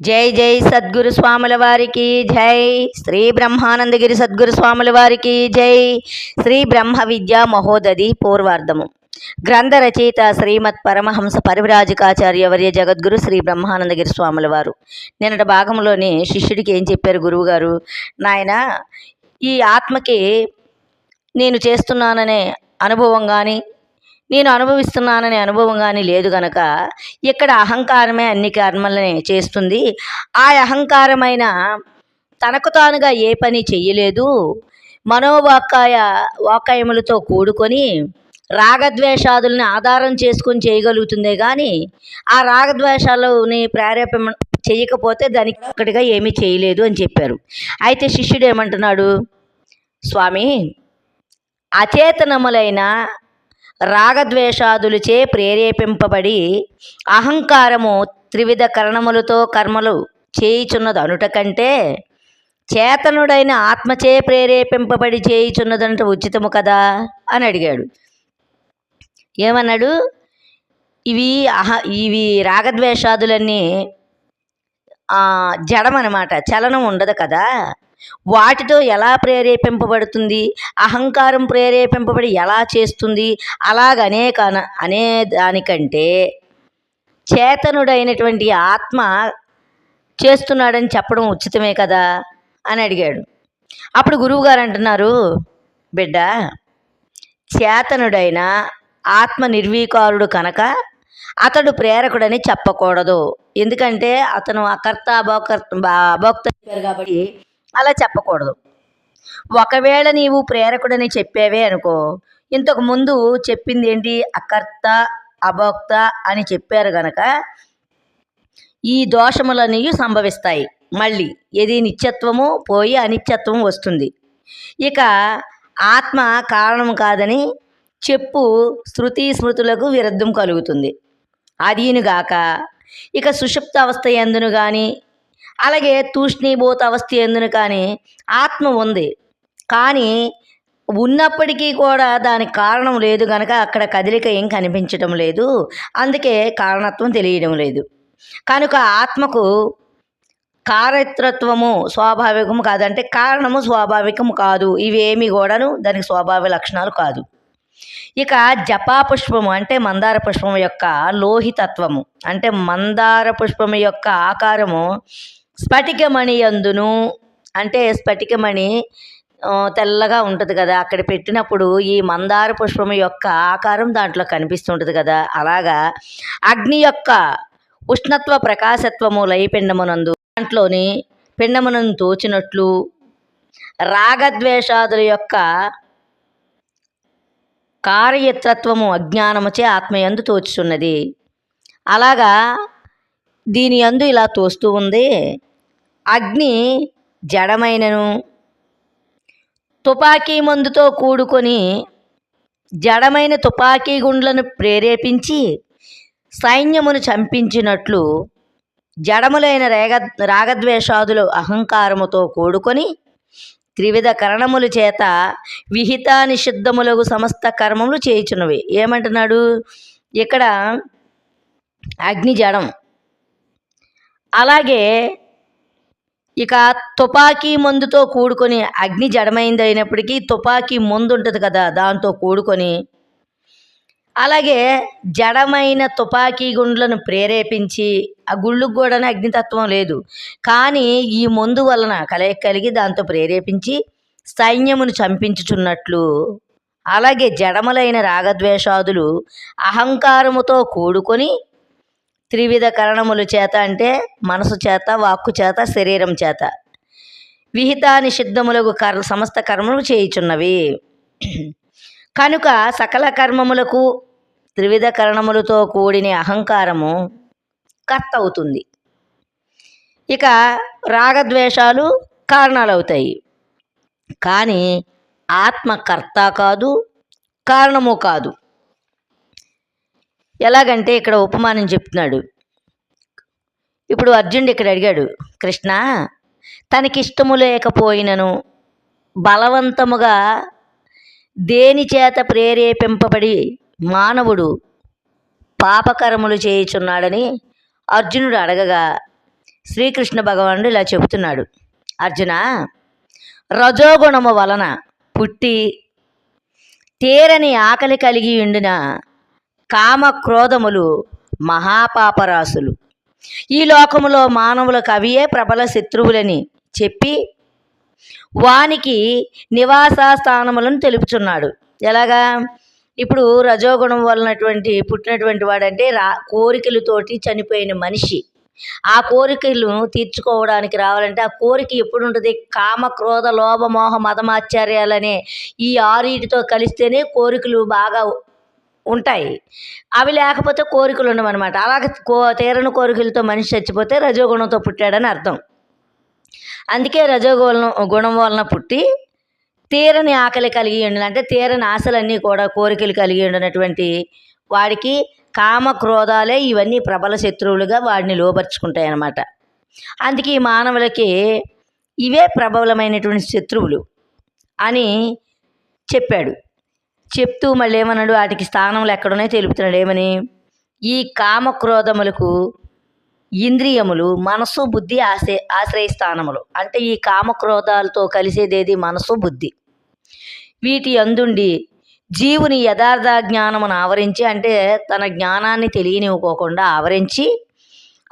జై జై సద్గురు స్వాముల వారికి జై శ్రీ బ్రహ్మానందగిరి సద్గురు స్వాముల వారికి జై శ్రీ బ్రహ్మ విద్యా మహోదది పూర్వార్ధము. గ్రంథ రచయిత శ్రీమత్ పరమహంస పరివిరాజకాచార్య వర్య జగద్గురు శ్రీ బ్రహ్మానందగిరి స్వాముల వారు. నిన్నటి భాగంలోని శిష్యుడికి ఏం చెప్పారు గురువుగారు? నాయన ఈ ఆత్మకి నేను చేస్తున్నాననే అనుభవం కానీ నేను అనుభవిస్తున్నాననే అనుభవం కానీ లేదు గనక ఇక్కడ అహంకారమే అన్ని కర్మలని చేస్తుంది. ఆ అహంకారమైన తనకు తానుగా ఏ పని చెయ్యలేదు. మనోవాకాయ వాకాయములతో కూడుకొని రాగద్వేషాదుల్ని ఆధారం చేసుకొని చేయగలుగుతుందే కానీ ఆ రాగద్వేషాలని ప్రేరేప చేయకపోతే దానికి ఒక్కటిగా ఏమీ చేయలేదు అని చెప్పారు. అయితే శిష్యుడు ఏమంటున్నాడు? స్వామి అచేతనములైన రాగద్వేషాదులచే ప్రేరేపింపబడి అహంకారము త్రివిధ కరణములతో కర్మలు చేయుచున్నదనుట కంటే చేతనుడైన ఆత్మచే ప్రేరేపింపబడి చేయుచున్నదంట ఉచితము కదా అని అడిగాడు. ఏమన్నాడు? ఇవి అహ ఇవి రాగద్వేషాదులన్నీ జడమనమాట చలనం ఉండదు కదా. వాటితో ఎలా ప్రేరేపింపబడుతుంది? అహంకారం ప్రేరేపింపబడి ఎలా చేస్తుంది? అలాగ అనేక అనే దానికంటే చేతనుడైనటువంటి ఆత్మ చేస్తున్నాడని చెప్పడం ఉచితమే కదా? అని అడిగాడు. అప్పుడు గురువుగారు అంటున్నారు బిడ్డ చేతనుడైన ఆత్మ నిర్వీకారుడు కనుక అతడు ప్రేరకుడని చెప్పకూడదు. ఎందుకంటే అతను అకర్త అభోకర్త అభోక్త కాబట్టి అలా చెప్పకూడదు. ఒకవేళ నీవు ప్రేరకుడని చెప్పావే అనుకో ఇంతకు ముందు చెప్పింది ఏంటి అకర్త అభోక్త అని చెప్పారు గనక ఈ దోషములన్నీ సంభవిస్తాయి. మళ్ళీ ఏది నిత్యత్వము పోయి అనిత్యత్వం వస్తుంది. ఇక ఆత్మ కారణం కాదని చెప్పు శృతి స్మృతులకు విరుద్ధం కలుగుతుంది. అదీనుగాక ఇక సుషుప్త అవస్థ ఎందును కానీ అలాగే తూష్ణీభూత అవస్థ ఎందును కానీ ఆత్మ ఉంది. కానీ ఉన్నప్పటికీ కూడా దానికి కారణం లేదు కనుక అక్కడ కదలిక ఏం కనిపించడం లేదు. అందుకే కారణత్వం తెలియడం లేదు. కనుక ఆత్మకు కారత్రత్వము స్వాభావికము కాదంటే కారణము స్వాభావికము కాదు. ఇవేమి కూడాను దానికి స్వాభావిక లక్షణాలు కాదు. ఇక జపా పుష్పము అంటే మందార పుష్పము యొక్క లోహితత్వము. అంటే మందార పుష్పము యొక్క ఆకారము స్ఫటికమణియందును. అంటే స్ఫటికమణి తెల్లగా ఉంటుంది కదా అక్కడ పెట్టినప్పుడు ఈ మందార పుష్పం యొక్క ఆకారం దాంట్లో కనిపిస్తుంటుంది కదా అలాగా అగ్ని యొక్క ఉష్ణత్వ ప్రకాశత్వము లయపిండమునందు దాంట్లోని పిండమునందు తోచినట్లు రాగద్వేషాదుల యొక్క కార్యతత్వము అజ్ఞానముచే ఆత్మయందు తోచుచున్నది. అలాగా దీని అందు ఇలా తోస్తూ ఉంది. అగ్ని జడమైనను తుపాకీ మందుతో కూడుకొని జడమైన తుపాకీ గుండ్లను ప్రేరేపించి సైన్యమును చంపించినట్లు జడములైన రేగ రాగద్వేషాదులు అహంకారముతో కూడుకొని త్రివిధ కరణముల చేత విహిత నిషిద్ధములకు సమస్త కర్మములు చేయుచున్నవి. ఏమంటున్నాడు? ఇక్కడ అగ్ని జడం అలాగే ఇక తుపాకీ మందుతో కూడుకొని అగ్ని జడమైంది అయినప్పటికీ తుపాకీ మందు ఉంటుంది కదా దాంతో కూడుకొని. అలాగే జడమైన తుపాకీ గుండ్లను ప్రేరేపించి ఆ గుళ్ళకు కూడా అగ్నితత్వం లేదు. కానీ ఈ మందు వలన కలయిక కలిగి దాంతో ప్రేరేపించి సైన్యమును చంపించుచున్నట్లు. అలాగే జడములైన రాగద్వేషాదులు అహంకారముతో కూడుకొని త్రివిధ కరణముల చేత అంటే మనసు చేత వాక్కు చేత శరీరం చేత. విహిత నిషిద్ధములకు కర్ సమస్త కర్మలు చేయుచున్నవి. కనుక సకల కర్మములకు త్రివిధ కరణములతో కూడిన అహంకారము కర్త అవుతుంది ఇక రాగద్వేషాలు కారణాలు అవుతాయి కానీ ఆత్మ కర్త కాదు కారణము కాదు. ఎలాగంటే ఇక్కడ ఉపమానం చెప్తున్నాడు. ఇప్పుడు అర్జునుడు ఇక్కడ అడిగాడు కృష్ణ తనకిష్టము లేకపోయినను బలవంతముగా దేని చేత ప్రేరేపింపబడి మానవుడు పాపకర్మలు చేయుచున్నాడని అర్జునుడు అడగగా శ్రీకృష్ణ భగవానుడు ఇలా చెబుతున్నాడు అర్జున రజోగుణము వలన పుట్టి తీరని ఆకలి కలిగి ఉండిన? కామ క్రోధములు మహాపాపరాశులు. ఈ లోకములో మానవులకు అవియే ప్రబల శత్రువులని చెప్పి వానికి నివాస స్థానములను తెలుపుచున్నాడు. ఎలాగా? ఇప్పుడు రజోగుణం వలనటువంటి పుట్టినటువంటి వాడంటే రా కోరికలతోటి చనిపోయిన మనిషి. ఆ కోరికలు తీర్చుకోవడానికి రావాలంటే ఆ కోరిక ఎప్పుడు ఉంటుంది కామ క్రోధ లోభ మోహ మదమాచార్యాలనే ఈ ఆరీటితో కలిస్తేనే కోరికలు బాగా ఉంటాయి. అవి లేకపోతే కోరికలు ఉండవన్నమాట. అలాగే కో తీరని కోరికలతో మనిషి చచ్చిపోతే రజోగుణంతో పుట్టాడని అర్థం. అందుకే రజోగుణం గుణం వలన పుట్టి తీరని ఆకలి కలిగి ఉండాలి అంటే తీరని ఆశలన్నీ కూడా కోరికలు కలిగి ఉండినటువంటి వాడికి కామ క్రోధాలే ఇవన్నీ ప్రబల శత్రువులుగా వాడిని లోపరుచుకుంటాయి అన్నమాట అందుకే ఈ మానవులకి ఇవే ప్రబలమైనటువంటి శత్రువులు అని చెప్పాడు. చెప్తూ మళ్ళీ ఏమన్నాడు? వాటికి స్థానములు ఎక్కడున్నాయో తెలుపుతున్నాడు. ఏమని? ఈ కామ క్రోధములకు ఇంద్రియములు మనసు బుద్ధి ఆశ్రయ ఆశ్రయ స్థానములు. అంటే ఈ కామక్రోధాలతో కలిసేదేది మనసు బుద్ధి. వీటి అందుండి జీవుని యథార్థ జ్ఞానమును ఆవరించి అంటే తన జ్ఞానాన్ని తెలియనివ్వకోకుండా ఆవరించి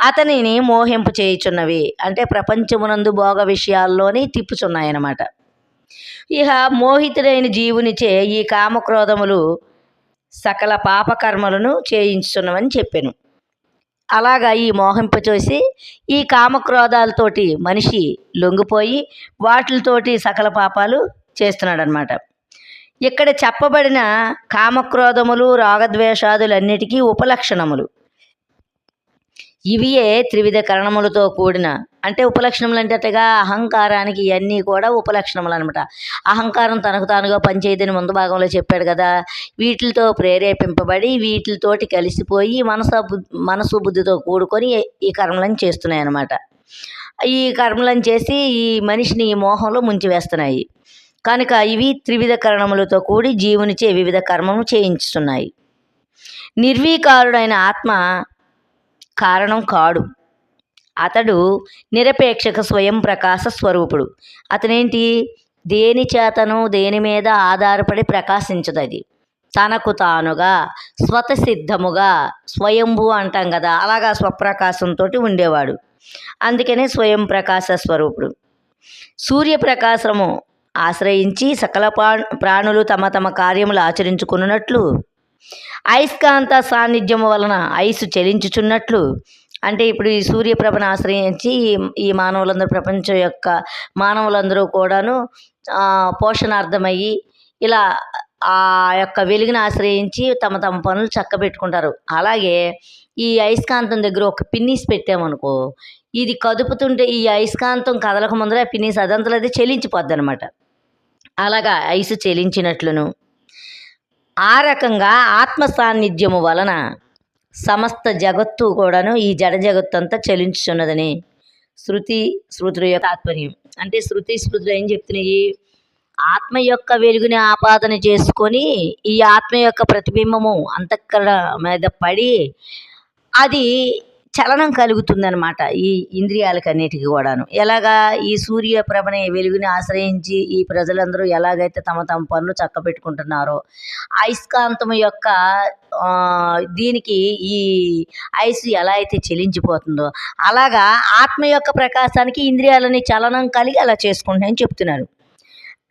అతనిని మోహింపు చేయుచున్నవి అంటే ప్రపంచమునందు భోగ విషయాల్లోని తిప్పుచున్నాయన్నమాట. ఇక మోహితుడైన జీవునిచే ఈ కామక్రోధములు సకల పాపకర్మలను చేయించుతున్నవని చెప్పాను. అలాగా ఈ మోహింప చూసి ఈ కామక్రోధాలతోటి మనిషి లొంగిపోయి వాటితోటి సకల పాపాలు చేస్తున్నాడనమాట ఇక్కడ చెప్పబడిన కామక్రోధములు రాగద్వేషాదులన్నిటికీ ఉపలక్షణములు. ఇవియే త్రివిధ కరణములతో కూడిన. అంటే ఉపలక్షణములు అంటేగా అహంకారానికి ఇవన్నీ కూడా ఉపలక్షణములు అనమాట అహంకారం తనకు తానుగా పనిచేయదని ముందు భాగంలో చెప్పాడు కదా. వీటితో ప్రేరేపింపబడి వీటితోటి కలిసిపోయి మనసు మనసు బుద్ధితో కూడుకొని ఈ కర్మలను చేస్తున్నాయి అనమాట ఈ కర్మలను చేసి ఈ మనిషిని ఈ మోహంలో ముంచివేస్తున్నాయి. కనుక ఇవి త్రివిధ కరణములతో కూడి జీవునిచే వివిధ కర్మము చేయించుతున్నాయి. నిర్వీకారుడైన ఆత్మ కారణం కాడు. అతడు నిరపేక్షక స్వయం ప్రకాశ స్వరూపుడు. అతనేంటి? దేని చేతను దేని మీద ఆధారపడి ప్రకాశించదు అది తనకు తానుగా స్వతసిద్ధముగా స్వయంభూ అంటాం కదా అలాగా స్వప్రకాశంతో ఉండేవాడు. అందుకనే స్వయం ప్రకాశ స్వరూపుడు. సూర్యప్రకాశము ఆశ్రయించి సకల ప్రాణులు తమ తమ కార్యములు ఆచరించుకున్నట్లు అయస్కాంత సాన్నిధ్యము వలన ఐసు చలించుచున్నట్లు. అంటే ఇప్పుడు ఈ సూర్యప్రభను ఆశ్రయించి ఈ- ఈ మానవులందరూ ప్రపంచం యొక్క మానవులందరూ కూడాను పోషణార్థమయ్యి ఇలా ఆ యొక్క వెలుగుని ఆశ్రయించి తమ తమ పనులు చక్కబెట్టుకుంటారు. అలాగే ఈ అయస్కాంతం దగ్గర ఒక పిన్నీస్ పెట్టామనుకో ఇది కదుపుతుంటే ఈ అయస్కాంతం కదలక ముందర పిన్నీస్ అదంతలో అది చెలించిపోద్ది అనమాట అలాగా ఐసు చెలించినట్లును. ఆ రకంగా ఆత్మ సాన్నిధ్యము వలన సమస్త జగత్తు కూడాను ఈ జడ జగత్తు అంతా చలించుచున్నదని శృతి శృతుల యొక్క తాత్పర్యం. అంటే శృతి స్మృతులు ఏం చెప్తున్నాయి? ఆత్మ యొక్క వెలుగుని ఆపాదన చేసుకొని ఈ ఆత్మ యొక్క ప్రతిబింబము అంతఃకరణ మీద పడి అది చలనం కలుగుతుందనమాట ఈ ఇంద్రియాలకన్నిటికీ కూడాను. ఎలాగా ఈ సూర్యప్రభని వెలుగుని ఆశ్రయించి ఈ ప్రజలందరూ ఎలాగైతే తమ తమ పనులు చక్కబెట్టుకుంటున్నారో అయస్కాంతం యొక్క దీనికి ఈ ఐస్ ఎలా అయితే చెలించిపోతుందో అలాగా ఆత్మ యొక్క ప్రకాశానికి ఇంద్రియాలని చలనం కలిగి అలా చేసుకుంటున్నాయని చెప్తున్నారు.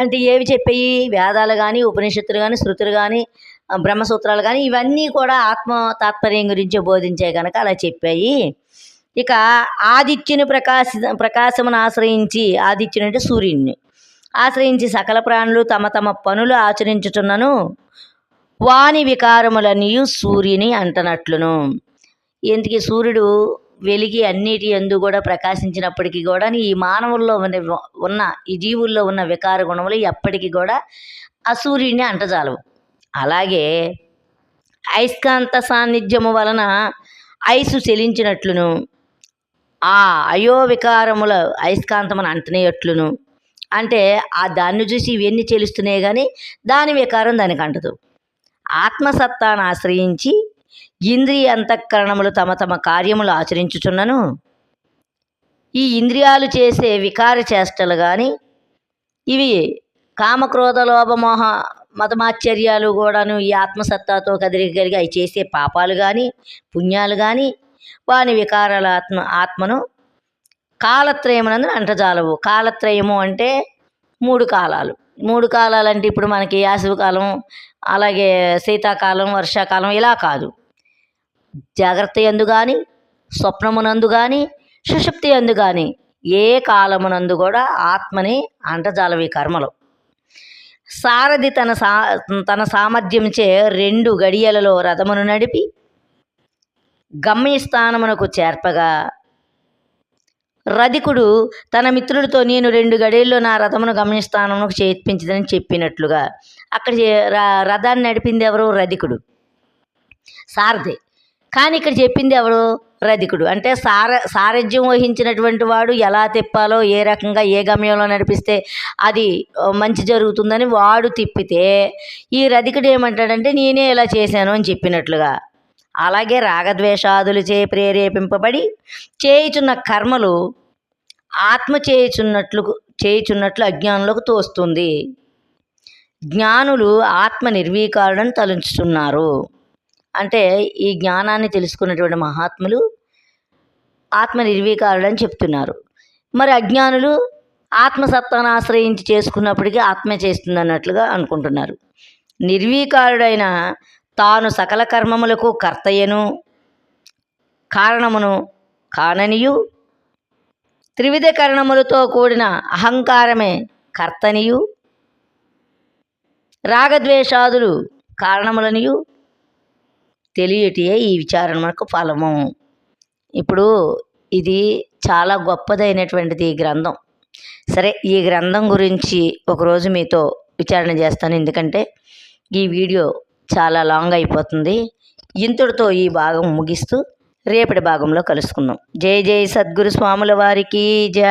అంటే ఏవి చెప్పాయి? వేదాలు కానీ ఉపనిషత్తులు కానీ శృతులు కానీ బ్రహ్మసూత్రాలు కానీ ఇవన్నీ కూడా ఆత్మ తాత్పర్యం గురించి బోధించాయి కనుక అలా చెప్పాయి. ఇక ఆదిత్యుని ప్రకాశ ప్రకాశమును ఆశ్రయించి ఆదిత్యుని అంటే సూర్యుడిని ఆశ్రయించి సకల ప్రాణులు తమ తమ పనులు ఆచరించుతున్నను వాని వికారములనియు సూర్యుని అంటనట్లును. ఎందుకు సూర్యుడు వెలిగి అన్నిటి ఎందు కూడా ప్రకాశించినప్పటికీ కూడా ఈ మానవుల్లో ఉన్న ఉన్న ఈ జీవుల్లో ఉన్న వికార గుణములు ఎప్పటికీ కూడా ఆ సూర్యుడిని అంటజాలవు. అలాగే అయస్కాంత సాన్నిధ్యము వలన ఐసు చెలించినట్లును ఆ అయో వికారముల అయస్కాంతమును అంటనేయట్లును. అంటే ఆ దాన్ని చూసి ఇవన్నీ చెలుస్తున్నాయి కానీ దాని వికారం దానికి అంటదు. ఆత్మసత్తాను ఆశ్రయించి ఇంద్రియ అంతఃకరణములు తమ తమ కార్యములు ఆచరించుచున్నను. ఈ ఇంద్రియాలు చేసే వికార చేష్టలు కానీ ఇవి కామక్రోధ లోభమోహ మతమాశ్చర్యాలు కూడాను ఈ ఆత్మసత్తాతో కదిలిగలిగి అవి చేసే పాపాలు కానీ పుణ్యాలు కానీ వాని వికారాల ఆత్మ ఆత్మను కాలత్రయమునందు అంటజాలవు. కాలత్రయము అంటే మూడు కాలాలు. మూడు కాలాలు అంటే ఇప్పుడు మనకి యాసవికాలం అలాగే శీతాకాలం వర్షాకాలం ఇలా కాదు. జాగ్రత్త ఎందు కానీ స్వప్నమునందు కానీ సుషుప్తి ఎందు కానీ ఏ కాలమునందు కూడా ఆత్మని అంటజాలవి కర్మలు. సారథి తన సా తన సామర్థ్యంచే రెండు గడియలలో రథమును నడిపి గమ్యస్థానమునకు చేర్పగా రధికుడు తన మిత్రుడితో నేను రెండు గడియల్లో నా రథమును గమ్యస్థానమునకు చేర్పించదని చెప్పినట్లుగా అక్కడ చే- ర- రథాన్ని నడిపింది ఎవరు రధికుడు సారథి. కానీ ఇక్కడ చెప్పింది ఎవరు? రధికుడు. అంటే సార సారథ్యం వహించినటువంటి వాడు ఎలా తిప్పాలో ఏ రకంగా ఏ గమ్యంలో నడిపిస్తే అది మంచి జరుగుతుందని వాడు తిప్పితే ఈ రధికుడు ఏమంటాడంటే నేనే ఇలా చేశాను అని చెప్పినట్లుగా. అలాగే రాగద్వేషాదులచే ప్రేరేపింపబడి చేయుచున్న కర్మలు ఆత్మ చేయుచున్నట్లు చేయుచున్నట్లు అజ్ఞానులకు తోస్తుంది. జ్ఞానులు ఆత్మ నిర్వీకారుడని తలంచుతున్నారు అంటే ఈ జ్ఞానాన్ని తెలుసుకున్నటువంటి మహాత్ములు ఆత్మ నిర్వీకారుడని చెప్తున్నారు. మరి అజ్ఞానులు ఆత్మసత్తాను ఆశ్రయించి చేసుకున్నప్పటికీ ఆత్మ చేస్తుంది అన్నట్లుగా అనుకుంటున్నారు. నిర్వీకారుడైన తాను సకల కర్మములకు కర్తయ్యను కారణమును కాననియు త్రివిధ కరణములతో కూడిన అహంకారమే కర్తనియు రాగద్వేషాదులు కారణములనియు తెలియటియే ఈ విచారణ మనకు ఫలము. ఇప్పుడు ఇది చాలా గొప్పదైనటువంటిది ఈ గ్రంథం. సరే ఈ గ్రంథం గురించి ఒకరోజు మీతో విచారణ చేస్తాను. ఎందుకంటే ఈ వీడియో చాలా లాంగ్ అయిపోతుంది. ఇంతటితో ఈ భాగం ముగిస్తూ రేపటి భాగంలో కలుసుకుందాం. జై జై సద్గురు స్వాముల వారికి జై